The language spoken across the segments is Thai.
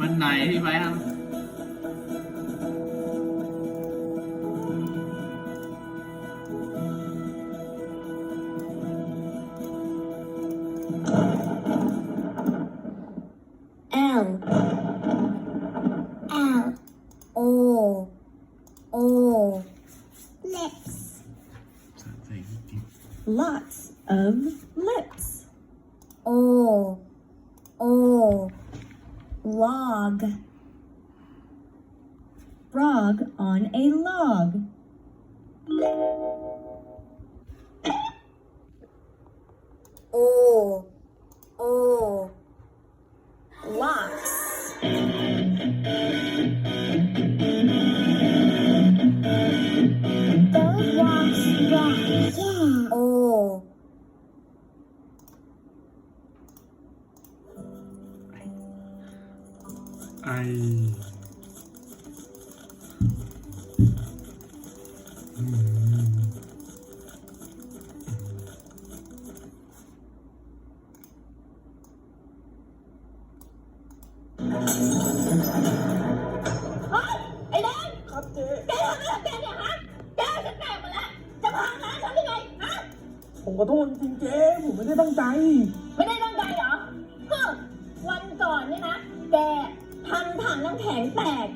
วันไหนพี่ไบร์ทครับ L L O O lips ใส่ที่ติด Lots of lips. O O log Frog on a log. ไอไอ้แดงครับเจ๊แกทำอะไรแกเนี่ยฮะแกจะแตกหมดแล้ว จะพังร้านฉันหรือไงฮะ ผมขอโทษจริงๆเจ๊ผมไม่ได้ตั้งใจ ไม่ได้ตั้งใจเหรอฮึวันก่อนเนี่ยนะ แก ทำถังน้ำแข็งแตก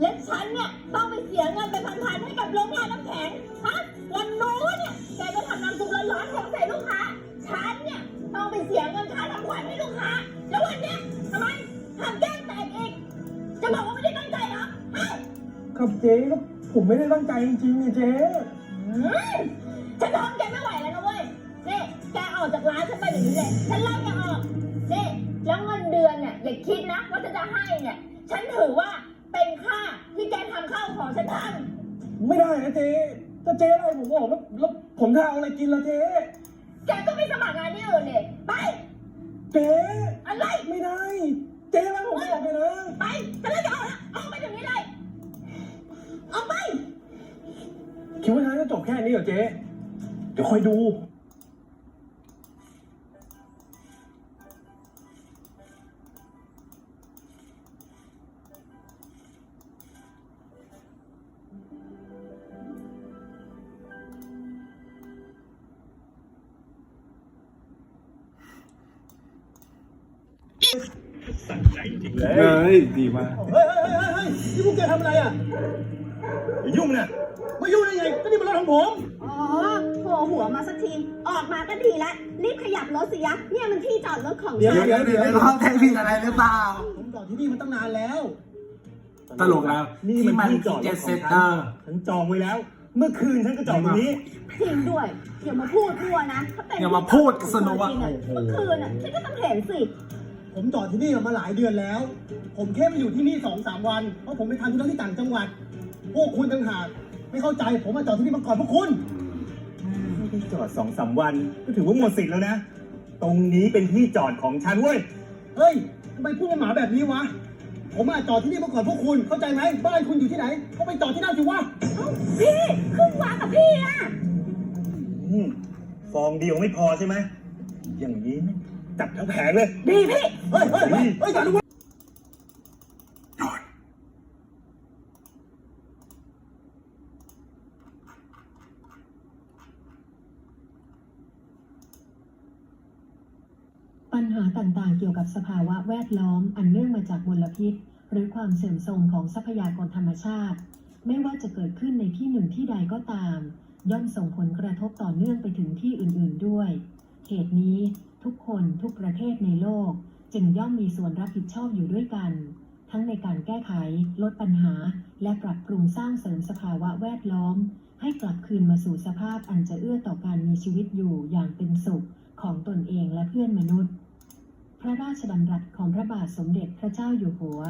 และฉันเนี่ยต้องไปเสียเงินเป็นพันๆให้กับโรงงานน้ำแข็งฮะวันโน้นเนี่ยแกก็ทำน้ำซุปร้อนๆของใส่ลูกค้า ฉันเนี่ยต้องไปเสียเงินค่าทำขวัญให้ลูกค้า แล้ววันเนี้ยทำไมทำแก้มแตกอีก จะบอกว่าไม่ได้ตั้งใจเหรอฮะครับเจ๊ก็ผมไม่ได้ตั้งใจจริงๆเนี่ยเจ๊อืมฉันทนแกไม่ไหวแล้วนะเว้ยนี่แกออกจากร้านฉันไปอย่างนี้เลย ฉันไล่แกออกนี่ แล้วเงินเดือนเนี่ยอย่าคิดนะว่าฉันจะให้เนี่ย ฉันถือว่าเป็นค่าที่แกทำข้าวของฉันทไม่ได้นะเจ๊ถ้าเจ๊ไล่ผมออกแล้วแล้วผมจะเอาอะไรกินล่ะเจ๊ำแกก็ไปสมัครงานที่อื่นเนี่ยไป เจ๊อะไร ไม่ได้ เจ๊ไล่ผมออกไปนะไปฉันไล่แกออกแล้วออกไปอย่างนี้เลยออกไป คิดว่าทางจะจบแค่นี้เหรอเจ๊เดี๋ยวคอยดู เฮ้ยดีมากเฮ้ยเฮ้ยเฮ้ยเฮ้ยนี่พวกแกทำอะไรอะยุ่งนี่ยมายุ่งได้ไงก็นี่มันรถของผม อ๋อโผล่หัวมาสักที ออกมาก็ดีแล้วรีบขยับรถสิยะเนี่ยมันที่จอดรถของเดี๋ยวเดี๋ยวเดี๋ยวเราแทงผิดอะไรหรือเปล่า ผมจอดที่นี่มันตั้งนานแล้ว ตลกแล้วนี่ที่มันที่จอดรถของฉันฉันจองไว้แล้ว เมื่อคืนฉันก็จอดตรงนี้จริงด้วยอย่ามาพูดทั่วนะถ้าเป็นอย่ามาพูดสนุกอะเมื่อคืนอะฉันก็ต้องเห็นสิ ผมจอดที่นี่มาหลายเดือนแล้ว ผมแค่มาอยู่ที่นี่สองสามวัน เพราะผมไปทำธุระที่ต่างจังหวัด พวกคุณต่างหากไม่เข้าใจ ผมมาจอดที่นี่มาก่อนพวกคุณไม่ได้จอดสองสามวัน ก็ถือว่าหมดสิทธิ์แล้วนะ ตรงนี้เป็นที่จอดของฉันเว้ย เฮ้ยทำไมพูดกับหมาแบบนี้วะ ผมมาจอดที่นี่มาก่อนพวกคุณ เข้าใจไหมบ้านคุณอยู่ที่ไหน ก็ไปจอดที่นั่นสิวะพี่ขึ้นวากับพี่อะอืมฟองเดียวไม่พอใช่ไหม อย่างนี้ไม่ จัดทั้งแผงเลย ดีพี่เฮ้ยเฮ้ยเฮ้ยเฮ้ยอย่าดูวะปัญหาต่างๆ เกี่ยวกับสภาวะแวดล้อมอันเนื่องมาจากมลพิษ หรือความเสื่อมโทรมของทรัพยากรธรรมชาติ ไม่ว่าจะเกิดขึ้นในที่หนึ่งที่ใดก็ตาม ย่อมส่งผลกระทบต่อเนื่องไปถึงที่อื่น ๆด้วย เหตุนี้ ทุกคนทุกประเทศในโลก จึงย่อมมีส่วนรับผิดชอบอยู่ด้วยกัน ทั้งในการแก้ไข ลดปัญหา และปรับปรุงสร้างเสริมสภาวะแวดล้อม ให้กลับคืนมาสู่สภาพอันจะเอื้อต่อการมีชีวิตอยู่อย่างเป็นสุขของตนเองและเพื่อนมนุษย์ พระราชดำรัสของพระบาทสมเด็จพระเจ้าอยู่หัว